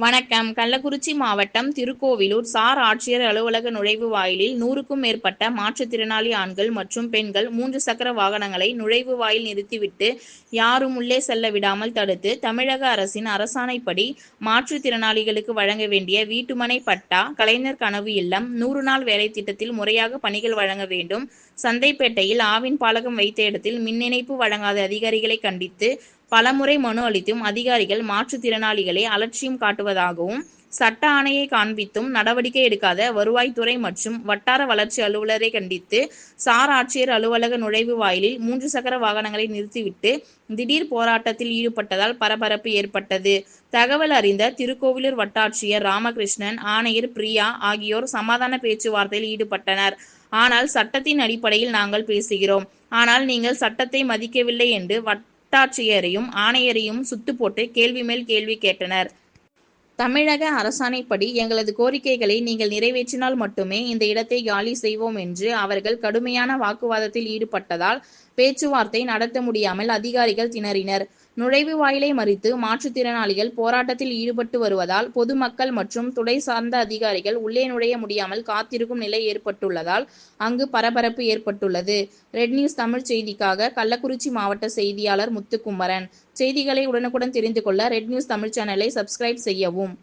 வணக்கம். கள்ளக்குறிச்சி மாவட்டம் திருக்கோவிலூர் சார் ஆட்சியர் அலுவலக நுழைவு வாயிலில் நூறுக்கும் மேற்பட்ட மாற்றுத்திறனாளி ஆண்கள் மற்றும் பெண்கள் மூன்று சக்கர வாகனங்களை நுழைவு வாயில் நிறுத்திவிட்டு யாரும் உள்ளே செல்ல விடாமல் தடுத்து தமிழக அரசின் அரசாணைப்படி மாற்றுத்திறனாளிகளுக்கு வழங்க வேண்டிய வீட்டுமனை பட்டா கலைஞர் கனவு இல்லம் நூறு நாள் வேலை திட்டத்தில் முறையாக பணிகள் வழங்க வேண்டும் சந்தைப்பேட்டையில் ஆவின் பாலகம் வைத்த இடத்தில் மின் இணைப்பு வழங்காத அதிகாரிகளை கண்டித்து பலமுறை மனு அளித்தும் அதிகாரிகள் மாற்றுத்திறனாளிகளை அலட்சியம் காட்டுவதாகவும் சட்ட ஆணையை காண்பித்தும் நடவடிக்கை எடுக்காத வருவாய்த்துறை மற்றும் வட்டார வளர்ச்சி அலுவலரை கண்டித்து சார் ஆட்சியர் அலுவலக நுழைவு வாயிலில் மூன்று சக்கர வாகனங்களை நிறுத்திவிட்டு திடீர் போராட்டத்தில் ஈடுபட்டதால் பரபரப்பு ஏற்பட்டது. தகவல் அறிந்த திருக்கோவிலூர் வட்டாட்சியர் ராமகிருஷ்ணன் ஆணையர் பிரியா ஆகியோர் சமாதான பேச்சுவார்த்தையில் ஈடுபட்டனர். ஆனால் சட்டத்தின் அடிப்படையில் நாங்கள் பேசுகிறோம். ஆனால் நீங்கள் சட்டத்தை மதிக்கவில்லை என்று வட்டாட்சியரையும் ஆணையரையும் சுத்து போட்டு கேள்வி மேல் கேள்வி கேட்டனர். தமிழக அரசாணைப்படி எங்களது கோரிக்கைகளை நீங்கள் நிறைவேற்றினால் மட்டுமே இந்த இடத்தை காலி செய்வோம் என்று அவர்கள் கடுமையான வாக்குவாதத்தில் ஈடுபட்டதால் பேச்சுவார்த்தை நடத்த முடியாமல் அதிகாரிகள் திணறினர். நுழைவு வாயிலை மறித்து மாற்றுத்திறனாளிகள் போராட்டத்தில் ஈடுபட்டு வருவதால் பொதுமக்கள் மற்றும் துறை சார்ந்த அதிகாரிகள் உள்ளே நுழைய முடியாமல் காத்திருக்கும் நிலை ஏற்பட்டுள்ளதால் அங்கு பரபரப்பு ஏற்பட்டுள்ளது. ரெட் நியூஸ் தமிழ் செய்திக்காக கள்ளக்குறிச்சி மாவட்ட செய்தியாளர் முத்துக்குமரன். செய்திகளை உடனுக்குடன் தெரிந்து கொள்ள ரெட் நியூஸ் தமிழ் சேனலை சப்ஸ்கிரைப் செய்யவும்.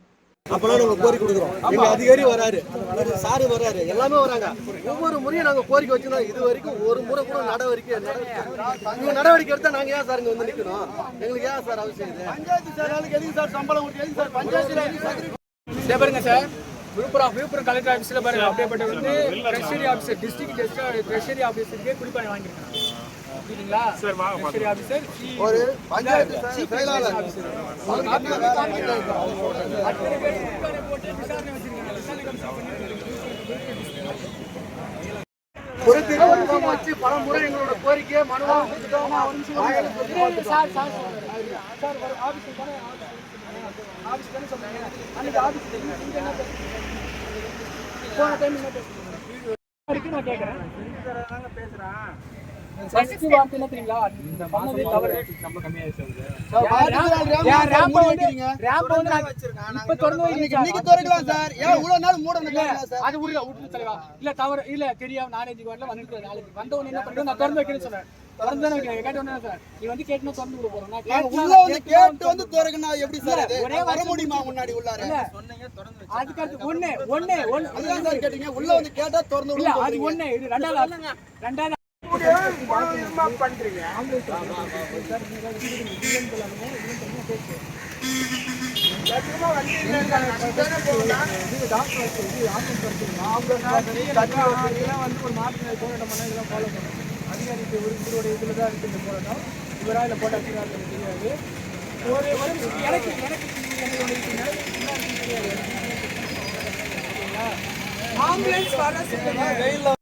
அப்பெல்லாம் நாங்க கோரிக்கை கொடுக்குறோம். எங்க அதிகாரி வராரு. சாரு வராரு. எல்லாமே வராங்க. ஒவ்வொரு முறையும் நாங்க கோரிக்கை வச்சிருந்தோம் இது வரைக்கும் ஒரு முறை கூட நடவடிக்கை நடவடிக்கை நடவடிக்கை எடுத்தா நாங்க ஏன் சார் இங்க வந்து நிக்கணும்? எங்களுக்கு ஏன் சார் அவசியம் இது? பஞ்சாயத்து சார் எதுக்கு சார் சம்பளம் கொடுத்து எதுக்கு சார் பஞ்சாயத்துல பாருங்க சார். விழுப்புரம் விழுப்புரம் கலெக்டர் ஆஃபீஸில் பாருங்க. அப்படியேப்பட்ட வந்து ட்ரெஷரி ஆஃபீஸர் டிஸ்ட்ரிக்ட் ட்ரெஷரி ஆஃபீஸருக்கே குடிப்பானை வாங்கியிருக்காங்க. ஒரு பஞ்சாயத்து செயலாளர். ஒரு திருவண்ணாமலை வச்சு பல முறை எங்களோட கோரிக்கையை மனுவா கொடுத்துட்டோம்? Sir sir sir. ஒரு ஆஃபீஸ் தானே? ஆஃபீஸ் தானே சொன்னீங்க. அன்னைக்கு ஆஃபீஸ் நீங்க என்ன பேசுறீங்க? போன டைம் என்ன பேசுறீங்க? வரைக்கும் நான் கேட்குறேன் ஃபர்ஸ்ட் வார்த்தை இந்த பண்ணதே தவறு. நம்ம நான் இப்ப தொடர்ந்து வைக்கிறீங்க இன்னைக்கு திறக்கலாம் சார். ஏன் இவ்வளவு நாள் மூட நிக்கலாம் சார்? அது விடுங்க விட்டு தலைவா. இல்ல தவறு இல்ல தெரியாம நாலேஜ் வரல வந்துட்டு நாளைக்கு வந்த உடனே என்ன பண்றது? நான் திறந்து வைக்கிறேன்னு சொன்னேன். திறந்து தானே வைக்கிறேன். கேட்ட உடனே சார். நீ வந்து கேட்டுனா திறந்து விட போறேன் நான் நாங்க கேட்டா- உள்ள வந்து கேட்டு வந்து திறக்கணும் எப்படி சார் ஒரே வர முடியுமா முன்னாடி உள்ளார? இல்ல அதுக்கு அடுத்து ஒண்ணு ஒண்ணு ஒண்ணு அதுதான் சார் கேட்டீங்க. உள்ள வந்து கேட்டா திறந்து இல்ல விடுங்க அது ஒண்ணு இது ரெண்டாவது ரெண்டாவது வந்து ஒரு மாற்று போராட்டம் பண்ணா இதெல்லாம் ஃபாலோ பண்ணணும் அதிகாரிக்கு ஒரு இவருடைய இதில் தான் இருக்கு இந்த போராட்டம் இவரா இல்லை போட்டாச்சுன்னா தெரியாது ஒரு ஒரு எனக்கு எனக்கு எனக்கு தெரியாது ஆம்புலன்ஸ் வர சொல்லுங்க.